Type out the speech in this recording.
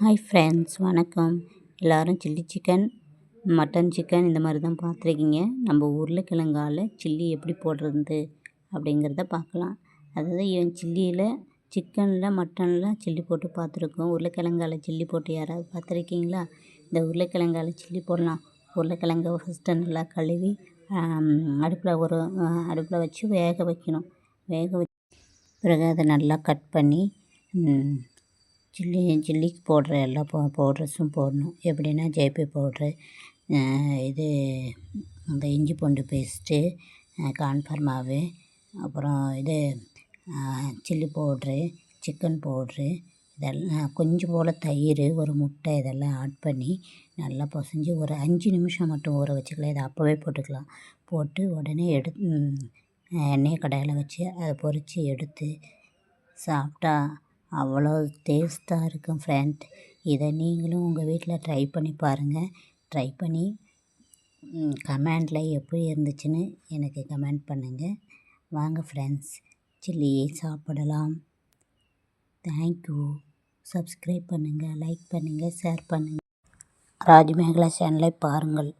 Hi friends வணக்கம். எல்லோரும் chilli chicken mutton chicken இந்த மாதிரி தான் பார்த்துருக்கீங்க. நம்ம உருளைக்கிழங்கால சில்லி எப்படி போடுறது அப்படிங்கிறத பார்க்கலாம். அதாவது என் சில்லியில் சிக்கனில் மட்டனில் சில்லி போட்டு பார்த்துருக்கோம். உருளைக்கிழங்கால சில்லி போட்டு யாராவது பார்த்துருக்கீங்களா? இந்த உருளைக்கிழங்கால சில்லி போடலாம். உருளைக்கிழங்கை ஃபஸ்ட்டு நல்லா கழுவி அடுப்பில் ஒரு அடுப்பில் வச்சு வேக வைக்கணும். வேக வச்சு பிறகு அதை நல்லா கட் பண்ணி சில்லி சில்லிக்கு போடுற எல்லா போ பவுடர்ஸும் போடணும். எப்படின்னா ஜேபி பவுட்ரு இது அந்த இஞ்சி பூண்டு பேஸ்ட்டு கான்ஃபர் மாவு அப்புறம் இது சில்லி பவுட்ரு சிக்கன் பவுட்ரு இதெல்லாம் கொஞ்சம் போல் தயிர் ஒரு முட்டை இதெல்லாம் ஆட் பண்ணி நல்லா பொசைஞ்சு ஒரு அஞ்சு நிமிஷம் மட்டும் ஊற வச்சுக்கலாம். இதை அப்போவே போட்டுக்கலாம். போட்டு உடனே எடு எண்ணெயை கடாயில் வச்சு அதை பொரித்து எடுத்து சாப்பிட்டா அவ்வளோ டேஸ்ட்டாக இருக்கும் ஃப்ரெண்ட். இதை நீங்களும் உங்கள் வீட்டில் ட்ரை பண்ணி பாருங்கள் ட்ரை பண்ணி கமெண்டில் எப்படி இருந்துச்சுன்னு எனக்கு கமெண்ட் பண்ணுங்கள் வாங்க ஃப்ரெண்ட்ஸ் சில்லியை சாப்பிடலாம். தேங்க்யூ சப்ஸ்கிரைப் பண்ணுங்கள் லைக் பண்ணுங்கள் ஷேர் பண்ணுங்கள் ராஜ்மேகலா சேனலை பாருங்கள்.